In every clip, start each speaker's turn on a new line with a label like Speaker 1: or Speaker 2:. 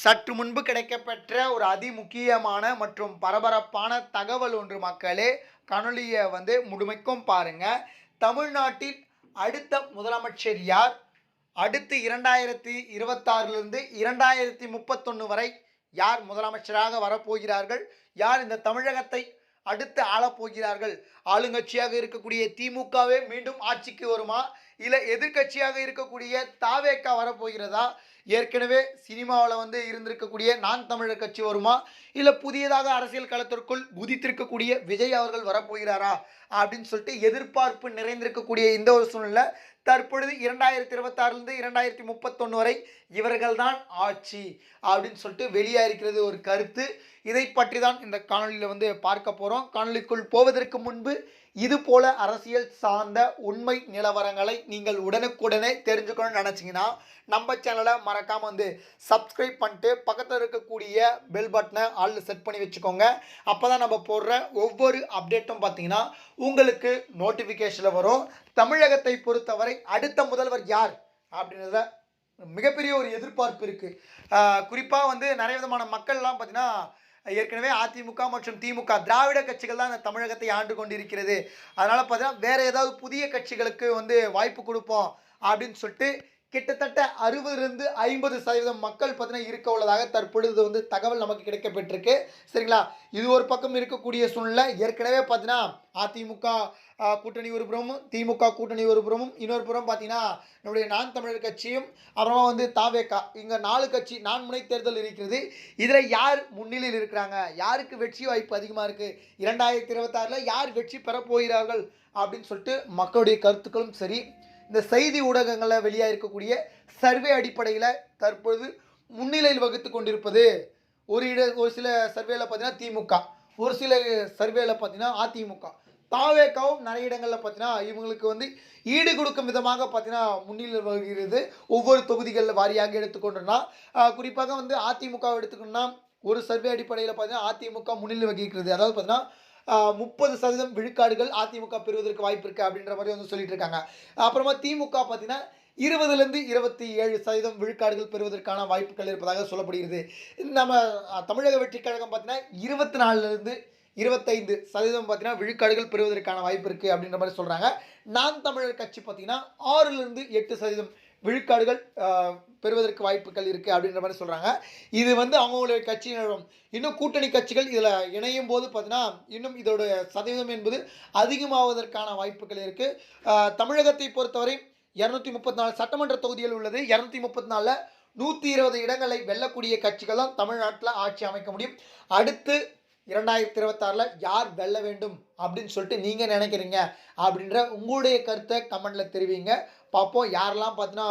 Speaker 1: சற்று முன்பு கிடைக்கப்பெற்ற ஒரு அதிமுக்கியமான மற்றும் பரபரப்பான தகவல் ஒன்று மக்களே கணொலியை வந்து முழுமைக்கும் பாருங்க. தமிழ்நாட்டில் அடுத்த முதலமைச்சர் யார்? அடுத்து இரண்டாயிரத்தி இருபத்தாறுலேருந்து இரண்டாயிரத்தி முப்பத்தொன்று வரை யார் முதலமைச்சராக வரப்போகிறார்கள்? யார் இந்த தமிழகத்தை அடுத்து ஆளப்போகிறார்கள்? ஆளுங்கட்சியாக இருக்கக்கூடிய திமுகவே மீண்டும் ஆட்சிக்கு வருமா? இல்லை எதிர்க்கட்சியாக இருக்கக்கூடிய தாவேக்கா வரப்போகிறதா? ஏற்கனவே சினிமாவில் வந்து இருந்திருக்கக்கூடிய நான் தமிழர் கட்சி வருமா? இல்லை புதியதாக அரசியல் களத்திற்குள் குதித்திருக்கக்கூடிய விஜய் அவர்கள் வரப்போகிறாரா? அப்படின்னு சொல்லிட்டு எதிர்பார்ப்பு நிறைந்திருக்கக்கூடிய இந்த ஒரு சூழ்நிலை. தற்பொழுது இரண்டாயிரத்தி இருபத்தாறுலேருந்து இரண்டாயிரத்தி முப்பத்தொன்று வரை இவர்கள்தான் ஆட்சி அப்படின்னு சொல்லிட்டு வெளியாக இருக்கிறது ஒரு கருத்து. இதை பற்றி தான் இந்த காணொலியில் வந்து பார்க்க போகிறோம் காணொலிக்குள் போவதற்கு முன்பு இது போல அரசியல் சார்ந்த உண்மை நிலவரங்களை நீங்கள் உடனுக்குடனே தெரிஞ்சுக்கணும்னு நினச்சிங்கன்னா நம்ம சேனலை மறக்காமல் வந்து சப்ஸ்கிரைப் பண்ணிட்டு பக்கத்தில் இருக்கக்கூடிய பெல் பட்டனை ஆல் செட் பண்ணி வச்சுக்கோங்க. அப்போ தான் நம்ம போடுற ஒவ்வொரு அப்டேட்டும் பார்த்தீங்கன்னா உங்களுக்கு நோட்டிஃபிகேஷனில் வரும். தமிழகத்தை பொறுத்தவரை அடுத்த முதல்வர் யார் அப்படின்றத மிகப்பெரிய ஒரு எதிர்பார்ப்பு இருக்குது குறிப்பாக வந்து நிறைய விதமான மக்கள்லாம் பார்த்தீங்கன்னா ஏற்கனவே அதிமுக மற்றும் திமுக திராவிட கட்சிகள் தான் இந்த தமிழகத்தை ஆண்டு கொண்டிருக்கிறது. அதனால் பார்த்தீங்கன்னா வேறு ஏதாவது புதிய கட்சிகளுக்கு வந்து வாய்ப்பு கொடுப்போம் அப்படின்னு சொல்லிட்டு கிட்டத்தட்ட அறுபதுலேருந்து ஐம்பது சதவீதம் மக்கள் பார்த்தீங்கன்னா இருக்க உள்ளதாக தற்பொழுது வந்து தகவல் நமக்கு கிடைக்கப்பட்டிருக்கு. சரிங்களா? இது ஒரு பக்கம் இருக்கக்கூடிய சூழ்நிலை. ஏற்கனவே பார்த்தீங்கன்னா அதிமுக கூட்டணி ஒரு புறமும் திமுக கூட்டணி ஒரு புறமும் இன்னொரு புறம் பார்த்தீங்கன்னா நம்முடைய நான் தமிழர் கட்சியும் அப்புறமா வந்து தாவேக்கா இங்கே நாலு கட்சி நான் முனை தேர்தல் இருக்கிறது. இதில் யார் முன்னிலையில் இருக்கிறாங்க? யாருக்கு வெற்றி வாய்ப்பு அதிகமாக இருக்குது இரண்டாயிரத்தி இருபத்தாறில் யார் வெற்றி பெறப்போகிறார்கள் அப்படின்னு சொல்லிட்டு மக்களுடைய கருத்துக்களும் சரி இந்த செய்தி ஊடகங்களில் வெளியாக இருக்கக்கூடிய சர்வே அடிப்படையில் தற்பொழுது முன்னிலையில் வகுத்து கொண்டிருப்பது. ஒரு இட ஒரு சில சர்வேல பார்த்தீங்கன்னா திமுக. ஒரு சில சர்வேல பார்த்தீங்கன்னா அதிமுக. தாவேக்காவும் நிறைய இடங்களில் பார்த்தீங்கன்னா இவங்களுக்கு வந்து ஈடு கொடுக்கும் விதமாக பார்த்தீங்கன்னா முன்னிலை வருகிறது. ஒவ்வொரு தொகுதிகளில் வாரியாக எடுத்துக்கொண்டோம்னா குறிப்பாக வந்து அதிமுக எடுத்துக்கணும்னா ஒரு சர்வே அடிப்படையில் பார்த்தீங்கன்னா அதிமுக முன்னிலை வகிக்கிறது. அதாவது பார்த்தீங்கன்னா முப்பது சதவீதம் விழுக்காடுகள் அதிமுக பெறுவதற்கு வாய்ப்பு இருக்குது அப்படின்ற மாதிரி வந்து சொல்லிட்டு இருக்காங்க. அப்புறமா திமுக பார்த்தீங்கன்னா இருபதுலேருந்து இருபத்தி ஏழு சதவீதம் விழுக்காடுகள் பெறுவதற்கான வாய்ப்புகள் இருப்பதாக சொல்லப்படுகிறது. நம்ம தமிழக வெற்றி கழகம் பார்த்தீங்கன்னா இருபத்தி நாலுலேருந்து இருபத்தைந்து சதவீதம் பார்த்தீங்கன்னா விழுக்காடுகள் பெறுவதற்கான வாய்ப்பு இருக்குது அப்படின்ற மாதிரி சொல்கிறாங்க நான் தமிழர் கட்சி பார்த்தீங்கன்னா ஆறுலேருந்து எட்டு சதவீதம் விழுக்காடுகள் பெறுவதற்கு வாய்ப்புகள் இருக்குது அப்படின்ற மாதிரி சொல்கிறாங்க இது வந்து அவங்களுடைய கட்சியினரும் இன்னும் கூட்டணி கட்சிகள் இதில் இணையும் போது பார்த்தீங்கன்னா இன்னும் இதோட சதவீதம் என்பது அதிகமாவதற்கான வாய்ப்புகள் இருக்குது தமிழகத்தை பொறுத்தவரை இரநூத்தி முப்பத்தி நாலு சட்டமன்ற தொகுதிகள் உள்ளது. இரநூத்தி முப்பத்தி நாலில் நூற்றி இருபது இடங்களை வெல்லக்கூடிய கட்சிகள் தான் தமிழ்நாட்டில் ஆட்சி அமைக்க முடியும். அடுத்து இரண்டாயிரத்தி இருபத்தாறில் யார் வெல்ல வேண்டும் அப்படின்னு சொல்லிட்டு நீங்கள் நினைக்கிறீங்க அப்படின்ற உங்களுடைய கருத்தை கமெண்டில் தெரிவிங்க. பார்ப்போம். யாரெல்லாம் பார்த்தீங்கன்னா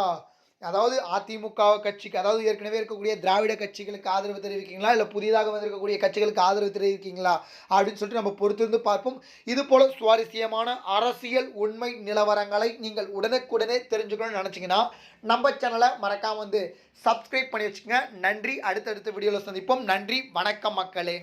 Speaker 1: அதாவது அதிமுக கட்சிக்கு அதாவது ஏற்கனவே இருக்கக்கூடிய திராவிட கட்சிகளுக்கு ஆதரவு தெரிவிக்கீங்களா இல்லை புதிதாக வந்திருக்கக்கூடிய கட்சிகளுக்கு ஆதரவு தெரிவிக்கீங்களா அப்படின்னு சொல்லிட்டு நம்ம பொறுத்திருந்து பார்ப்போம். இது போல சுவாரஸ்யமான அரசியல் உண்மை நிலவரங்களை நீங்கள் உடனுக்குடனே தெரிஞ்சுக்கணும்னு நினச்சிங்கன்னா நம்ம சேனலை மறக்காமல் வந்து சப்ஸ்கிரைப் பண்ணி வச்சுக்கோங்க. நன்றி. அடுத்தடுத்த வீடியோவில் சந்திப்போம். நன்றி. வணக்கம் மக்களே.